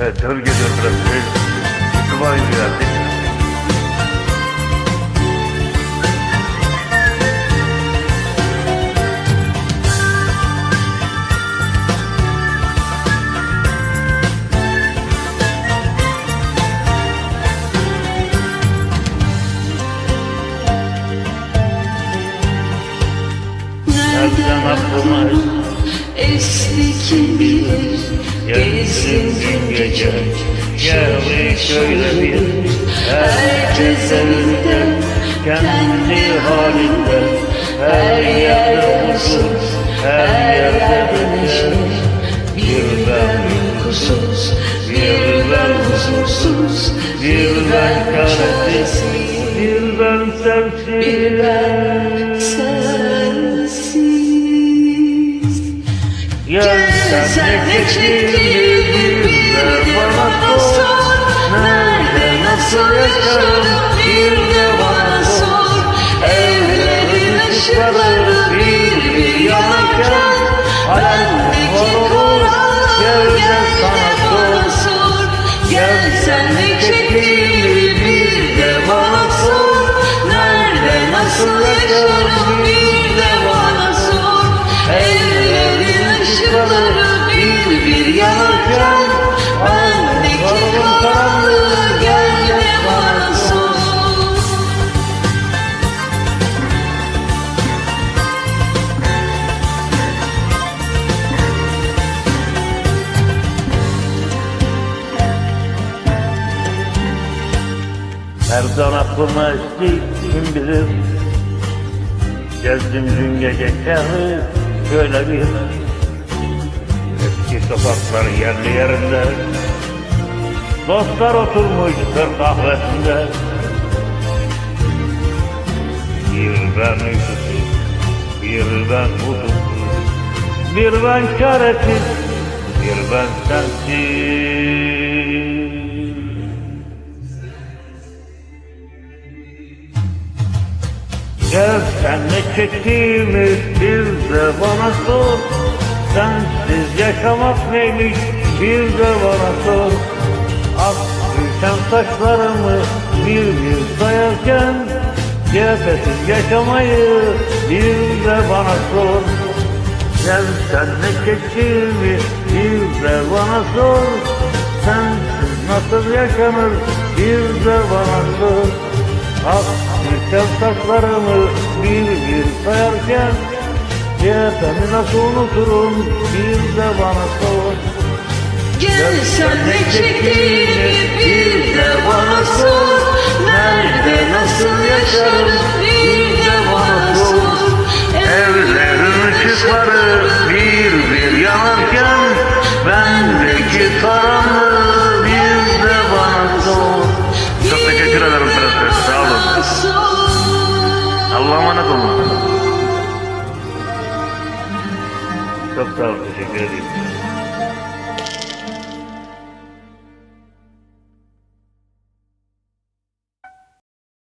Evet tebrik ediyorum biraz. İstifa ediyor. Nereden aklıma esti kim bilir Gezdim dün gece Geldi şöyle bir. Herkes evinde kendi halinde. Her yerde huzur Her yerde neşe Bir ben uykusuz Bir ben huzursuz. Bir ben çaresiz Bir ben sensiz Bir ben sen ne çektiğini bir de bana sor. Nerede nasıl yaşarım Nereden aklıma esti kim bilir? Gezdim dün gece şehri şöyle bir Eski sokaklar yerli yerinde. Dostlar oturmuş kır kahvesinde. Bir ben uykusuz, bir ben huzursuz Bir ben çaresiz, bir ben sensiz Gel sen ne çektiğimi bir de bana sor. Sensiz yaşamak neymiş bir de bana sor. Ak düşen saçlarımı bir bir sayarken Cephesiz yaşamayı bir de bana sor. Gel sen ne çektiğimi bir de bana sor. Sensiz nasıl yaşanır bir de bana sor Ak düşen saçlarımı bir bir sayarken Cephemi nasıl unuturum bir de bana sor. Gel sen ne çektiğini bir de bana sor. Nerede nasıl yaşarım sağ olun teşekkür ederim